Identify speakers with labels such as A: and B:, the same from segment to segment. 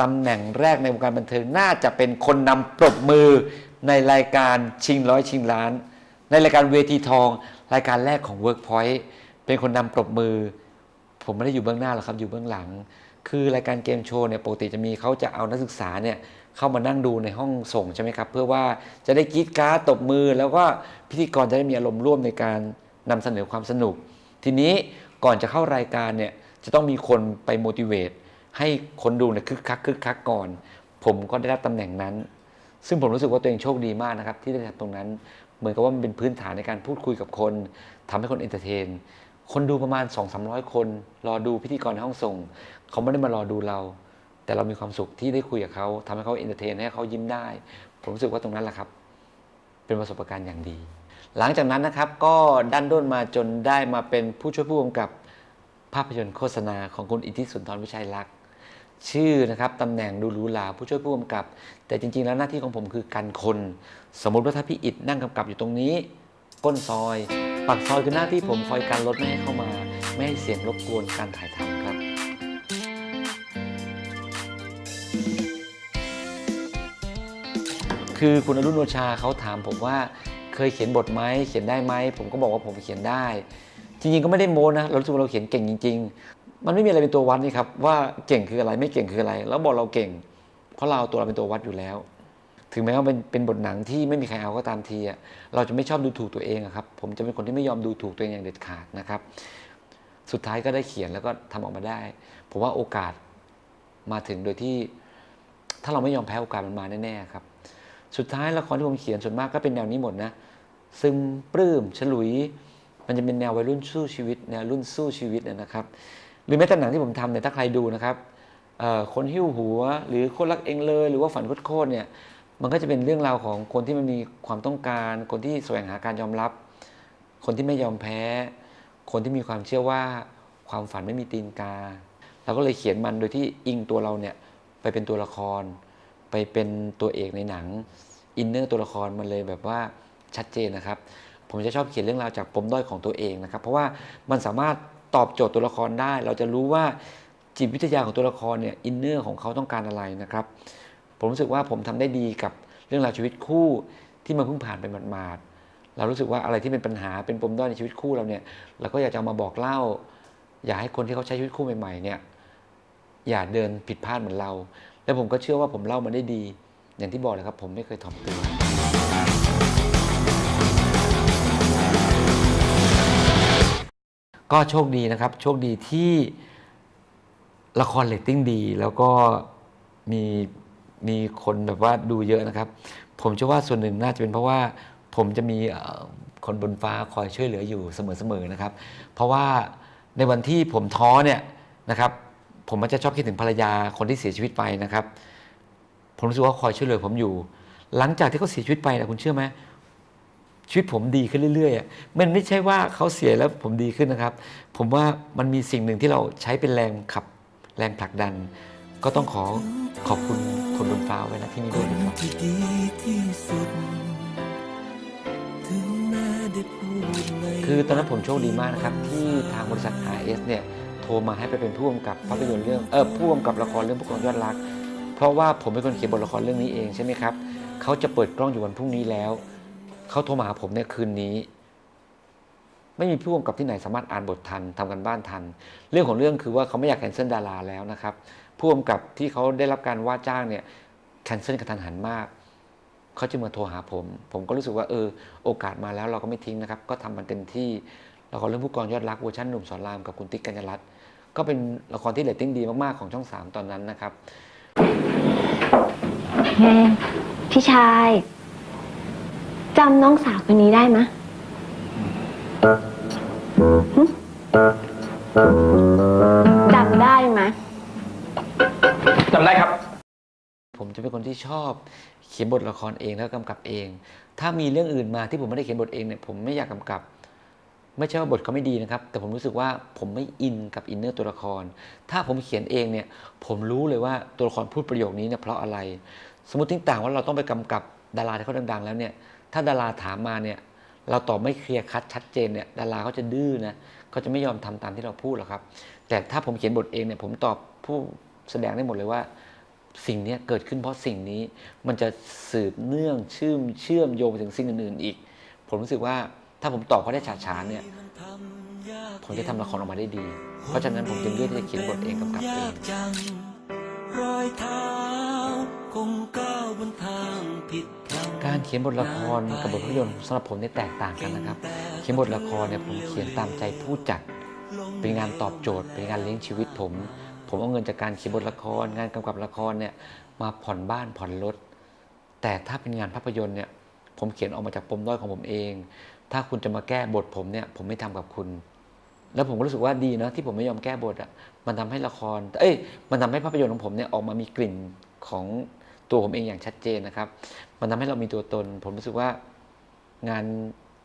A: ตำแหน่งแรกในวงการบันเทิงน่าจะเป็นคนนำปรบมือในรายการชิงร้อยชิงล้าน ในรายการเวทีทอง รายการแรกของ Workpoint เป็นคนนำปรบมือ ผมไม่ได้อยู่เบื้องหน้าหรอกครับอยู่เบื้องหลัง คือรายการเกมโชว์เนี่ยปกติจะมีเขาจะเอานักศึกษาเนี่ยเข้ามานั่งดูในห้องส่งใช่ไหมครับเพื่อว่าจะได้กีดการ์ดตบมือ แล้วก็พิธีกรจะได้มีอารมณ์ร่วมในการนำเสนอความสนุก ทีนี้ก่อนจะเข้ารายการเนี่ยจะต้องมีคนไป motivate ให้คนดูเนี่ยคึกคักคึกคักก่อน ผมก็ได้รับตำแหน่งนั้น ซึ่งผมรู้สึกว่าตัวเองโชคดีมากนะครับ ที่ได้ทำตรงนั้น เหมือนกับว่ามันเป็นพื้นฐานในการพูดคุยกับคนทำให้คนเอนเตอร์เทน คนดูประมาณ 2 3 0 0 คน รอดูพิธีกรในห้องส่ง เขาไม่ได้มารอดูเรา แต่เรามีความสุขที่ได้คุยกับเขาทำให้เขาเอนเตอร์เทนให้เขายิ้มได้ ผมรู้สึกว่าตรงนั้นแหละครับ เป็นประสบการณ์อย่างดี หลังจากนั้นนะครับก็ดันด้นมาจนได้มาเป็นผู้ช่วยผู้กำกับภาพยนตร์โฆษณาของคุณอิทธิสุนทรวิชัยลักษ ชื่อนะครับตำแหน่งดูหรูหราผู้ช่วยผู้กำกับ แต่จริง ๆ แล้วหน้าที่ของผมคือกันคน สมมติว่าถ้าพี่อิดนั่งกำกับอยู่ตรงนี้ ก้นซอยปากซอยคือหน้าที่ผมคอยกันรถไม่ให้เข้ามา ไม่ให้เสียงรบกวนการถ่ายทำครับคือคุณอรุณโอชาเขาถามผมว่าเคยเขียนบทไหมเขียนได้ไหมผมก็บอกว่าผมเขียนได้ จริงๆก็ไม่ได้โม้นะเรารู้สึกว่าเราเขียนเก่งจริงๆ มันไม่มีอะไรเป็นตัววัดนี่ครับว่าเก่งคืออะไรไม่เก่งคืออะไร แล้วบอกเราเก่ง เพราะเราเอาตัวเราเป็นตัววัดอยู่แล้ว ถึงแม้ว่าเป็นเป็นบทหนังที่ไม่มีใครเอาก็ตามทีอะเราจะไม่ชอบดูถูกตัวเองอะครับผมจะเป็นคนที่ไม่ยอมดูถูกตัวเองอย่างเด็ดขาดนะครับ สุดท้ายก็ได้เขียนแล้วก็ทำออกมาได้ผมว่าโอกาสมาถึงโดยที่ ถ้าเราไม่ยอมแพ้โอกาสมันมาแน่ๆครับ สุดท้ายละครที่ผมเขียนส่วนมากก็เป็นแนวนี้หมดนะซึมปลื้มฉลุย มันจะเป็นแนววัยรุ่นสู้ชีวิตแนวรุ่นสู้ชีวิตนะครับ หรือแม้แต่หนังที่ผมทำเนี่ยถ้าใครดูนะครับคนหิ้วหัว หรือคนรักเองเลย หรือว่าฝันโคตรเนี่ยมันก็จะเป็นเรื่องราวของคนที่มันมีความต้องการ คนที่แสวงหาการยอมรับ คนที่ไม่ยอมแพ้ คนที่มีความเชื่อว่าความฝันไม่มีตีนกาเราก็เลยเขียนมันโดยที่อิงตัวเราเนี่ยไปเป็นตัวละคร ไปเป็นตัวเอกในหนังอินเนอร์ตัวละครมันเลยแบบว่าชัดเจนนะครับ ผมจะชอบเขียนเรื่องราวจากปมด้อยของตัวเองนะครับ เพราะว่ามันสามารถ ตอบโจทย์ตัวละครได้ เราจะรู้ว่าจิตวิทยาของตัวละครเนี่ยอินเนอร์ของเขาต้องการอะไรนะครับ ผมรู้สึกว่าผมทำได้ดีกับเรื่องราวชีวิตคู่ที่มันเพิ่งผ่านไปหมาดๆเรารู้สึกว่าอะไรที่เป็นปัญหาเป็นปมด้อยในชีวิตคู่เราเนี่ยเราก็อยากจะเอามาบอกเล่า อยากให้คนที่เขาใช้ชีวิตคู่ใหม่ๆเนี่ยอย่าเดินผิดพลาดเหมือนเรา และผมก็เชื่อว่าผมเล่ามันได้ดี อย่างที่บอกเลยครับ ผมไม่เคยถ่อมตัว ก็โชคดีนะครับ โชคดีที่ละครเรตติ้งดี แล้วก็มีมีคนแบบว่าดูเยอะนะครับ ผมเชื่อว่าส่วนหนึ่งน่าจะเป็นเพราะว่าผมจะมีคนบนฟ้าคอยช่วยเหลืออยู่เสมอๆนะครับ เพราะว่าในวันที่ผมท้อเนี่ยนะครับ ผมมักจะชอบคิดถึงภรรยาคนที่เสียชีวิตไปนะครับ ผมรู้สึกว่าคอยช่วยเหลือผมอยู่ หลังจากที่เขาเสียชีวิตไปนะคุณเชื่อไหม ชีวิตผมดีขึ้นเรื่อยๆอะมันไม่ใช่ว่าเขาเสียแล้วผมดีขึ้นนะครับ ผมว่ามันมีสิ่งหนึ่งที่เราใช้เป็นแรงขับแรงผลักดัน ก็ต้องขอขอบคุณคนบนฟ้าไว้นะที่นี่ด้วยนะครับ
B: ที่ดีที่สุดถึงม้ได้พูด
A: คือตอนนั้นผมโชคดีมากนะครับ ที่ทางบริษัท RS เนี่ยโทรมาให้ไปเป็นผู้กำกับภาพยนตร์เรื่องเออผู้กำกับละครเรื่องผู้กองยอดรัก เพราะว่าผมเป็นคนเขียนบทละครเรื่องนี้เองใช่ไหมครับเขาจะเปิดกล้องอยู่วันพรุ่งนี้แล้ว เขาโทรมาหาผมเนี่ยคืนนี้ ไม่มีผู้กำกับที่ไหนสามารถอ่านบททันทำกันบ้านทัน เรื่องของเรื่องคือว่าเขาไม่อยากแคนเซิลดาราแล้วนะครับผู้กำกับที่เขาได้รับการว่าจ้างเนี่ยแคนเซิลกระทันหันมากเขาจึงมาโทรหาผม ผมก็รู้สึกว่าเออโอกาสมาแล้วเราก็ไม่ทิ้งนะครับ ก็ทำมันเต็มที่ละครเรื่องผู้กองยอดรักเวอร์ชันหนุ่มสอนรามกับคุณติ๊กกัญญรัตน์ก็เป็นละครที่เรตติ้งดีมากๆของช่อง 3 ตอนนั้นนะครับ
C: ไงพี่ชาย จำน้องสาวคนนี้ได้ไหมะหึจำได้ไหมะ
D: จำได้ครับ
A: ผมจะเป็นคนที่ชอบเขียนบทละครเองแล้วกำกับเอง ถ้ามีเรื่องอื่นมาที่ผมไม่ได้เขียนบทเองเนี่ยผมไม่อยากกำกับ ไม่ใช่ว่าบทเขาไม่ดีนะครับ แต่ผมรู้สึกว่าผมไม่อินกับอินเนอร์ตัวละคร ถ้าผมเขียนเองเนี่ยผมรู้เลยว่าตัวละครพูดประโยคนี้เนี่ยเพราะอะไร สมมติทิ้งต่างว่าเราต้องไปกำกับดาราที่เขาดังๆ แล้วเนี่ย ถ้าดาราถามมาเนี่ยเราตอบไม่เคลียร์คัดชัดเจนเนี่ยดาราเขาจะดื้อนะเขาจะไม่ยอมทำตามที่เราพูดหรอกครับ แต่ถ้าผมเขียนบทเองเนี่ยผมตอบผู้แสดงได้หมดเลยว่า สิ่งนี้เกิดขึ้นเพราะสิ่งนี้มันจะสืบเนื่องเชื่อมเชื่อมโยงไปถึงสิ่งอื่นๆอีก ผมรู้สึกว่าถ้าผมตอบเขาได้ฉาฉานเนี่ยผมจะทำละครออกมาได้ดี เพราะฉะนั้นผมจึงเลือกที่จะเขียนบทเองกำกับเอง
B: คงก้าวบนทางผิดพลัง
A: การเขียนบทละครกับบทภาพยนตร์สำหรับผมเนี่ยแตกต่างกันนะครับ เขียนบทละครเนี่ยผมเขียนตามใจผู้จัด เป็นงานตอบโจทย์ เป็นงานเลี้ยงชีวิตผม ผมเอาเงินจากการเขียนบทละคร งานกำกับละครเนี่ยมาผ่อนบ้านผ่อนรถ แต่ถ้าเป็นงานภาพยนตร์เนี่ยผมเขียนออกมาจากปมด้อยของผมเอง ถ้าคุณจะมาแก้บทผมเนี่ยผมไม่ทำกับคุณ แล้วผมก็รู้สึกว่าดีนะที่ผมไม่ยอมแก้บทอะ มันทำให้ละคร เอ้ย มันทำให้ภาพยนตร์ของผมเนี่ยออกมามีกลิ่นของ ตัวผมเองอย่างชัดเจนนะครับ มันทำให้เรามีตัวตน ผมรู้สึกว่างาน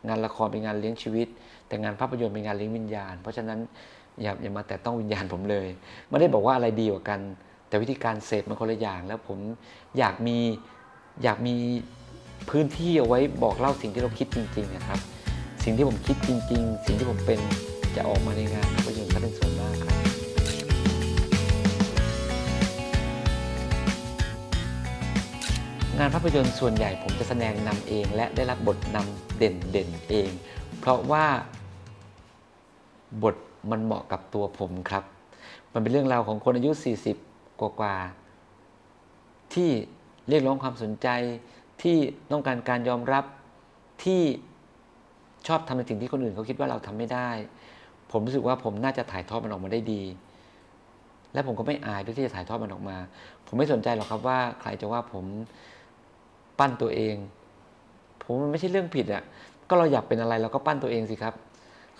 A: งานละครเป็นงานเลี้ยงชีวิต แต่งานภาพยนตร์เป็นงานเลี้ยงวิญญาณ เพราะฉะนั้นอย่าอย่ามาแต่ต้องวิญญาณผมเลย ไม่ได้บอกว่าอะไรดีกว่ากัน แต่วิธีการเสพมันคนละอย่าง แล้วผมอยากมีอยากมีพื้นที่เอาไว้บอกเล่าสิ่งที่เราคิดจริงๆนะครับ สิ่งที่ผมคิดจริง ๆ สิ่งที่ผมเป็นจะออกมาในงานภาพยนตร์ก็เป็นส่วนานภาพยนตร์ส่วนใหญ่ผมจะแสดงนำเองและได้รับบทนำเด่นเด่นๆเอง เพราะว่าบทมันเหมาะกับตัวผมครับ มันเป็นเรื่องราวของคนอายุ 40 กว่าๆที่เรียกร้องความสนใจที่ต้องการการยอมรับที่ชอบทำในสิ่งที่คนอื่นเขาคิดว่าเราทำไม่ได้ ผมรู้สึกว่าผมน่าจะถ่ายทอดมันออกมาได้ดี และผมก็ไม่อายด้วยที่จะถ่ายทอดมันออกมา ผมไม่สนใจหรอกครับว่าใครจะว่าผม ปั้นตัวเอง ผมมันไม่ใช่เรื่องผิดอะ่ะก็เราอยากเป็นอะไรเราก็ปั้นตัวเองสิครับ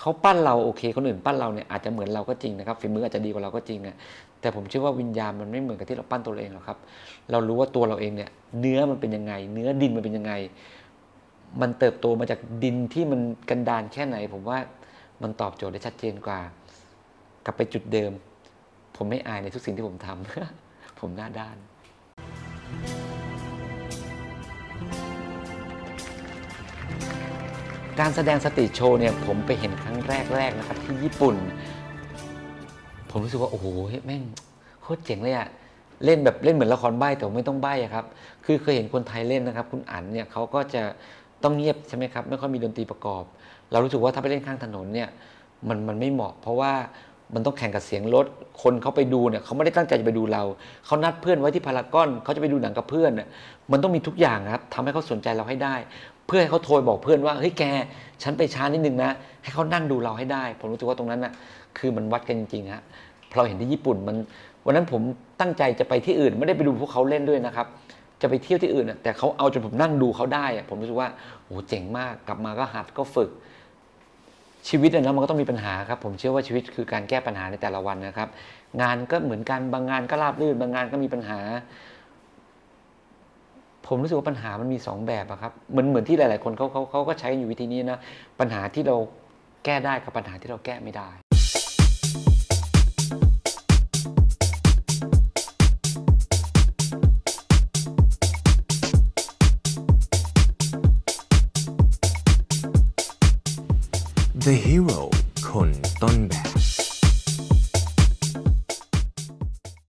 A: เขาปั้นเราโอเคคนอื่นปั้นเราเนี่ยอาจจะเหมือนเราก็จริงนะครับฝีมืออาจจะดีกว่าเราก็จริงอะแต่ผมเชื่อว่าวิญญาณมันไม่เหมือนกับที่เราปั้นตัวเองหรอกครับ เรารู้ว่าตัวเราเองเนี่ย เนื้อมันเป็นยังไง เนื้อดินมันเป็นยังไง มันเติบโตมาจากดินที่มันกันดานแค่ไหน ผมว่ามันตอบโจทย์ได้ชัดเจนกว่า กลับไปจุดเดิม ผมไม่อายในทุกสิ่งที่ผมทำผมหน้าด้าน การแสดงสตรีทโชว์เนี่ยผมไปเห็นครั้งแรกๆนะครับที่ญี่ปุ่น ผมรู้สึกว่า โอ้โหแม่งโคตรเจ๋งเลยอะเล่นแบบเล่นเหมือนละครใบ้แต่ไม่ต้องใบ้ครับ คือเคยเห็นคนไทยเล่นนะครับ คุณอั๋นเนี่ยเขาก็จะต้องเงียบใช่ไหมครับไม่ค่อยมีดนตรีประกอบ เรารู้สึกว่าถ้าไปเล่นข้างถนนเนี่ยมันมันไม่เหมาะ เพราะว่ามันต้องแข่งกับเสียงรถ คนเขาไปดูเนี่ยเขาไม่ได้ตั้งใจจะไปดูเรา เขานัดเพื่อนไว้ที่พารากอนเขาจะไปดูหนังกับเพื่อนน่ะมันต้องมีทุกอย่างครับทำให้เขาสนใจเราให้ได้ เพื่อให้เขาโทรบอกเพื่อนว่าเฮ้ยแก ฉันไปช้านิดนึงนะ ให้เขานั่งดูเราให้ได้ ผมรู้สึกว่าตรงนั้นน่ะคือมันวัดกันจริงๆฮะพอเราเห็นที่ญี่ปุ่นมัน วันนั้นผมตั้งใจจะไปที่อื่น ไม่ได้ไปดูพวกเขาเล่นด้วยนะครับ จะไปเที่ยวที่อื่นน่ะแต่เขาเอาจนผมนั่งดูเขาได้อะผมรู้สึกว่าโอ้เจ๋งมากกลับมาก็หัดก็ฝึก ชีวิตนะมันก็ต้องมีปัญหาครับ ผมเชื่อว่าชีวิตคือการแก้ปัญหาในแต่ละวันนะครับ งานก็เหมือนกันบางงานก็ราบรื่นบางงานก็มีปัญหา ผมรู้สึกว่าปัญหามันมีสองแบบอะครับเหมือนเหมือนที่หลาย ๆ คนเขาเขาเขาก็ใช้อยู่วิธีนี้นะปัญหาที่เราแก้ได้กับปัญหาที่เราแก้ไม่ได้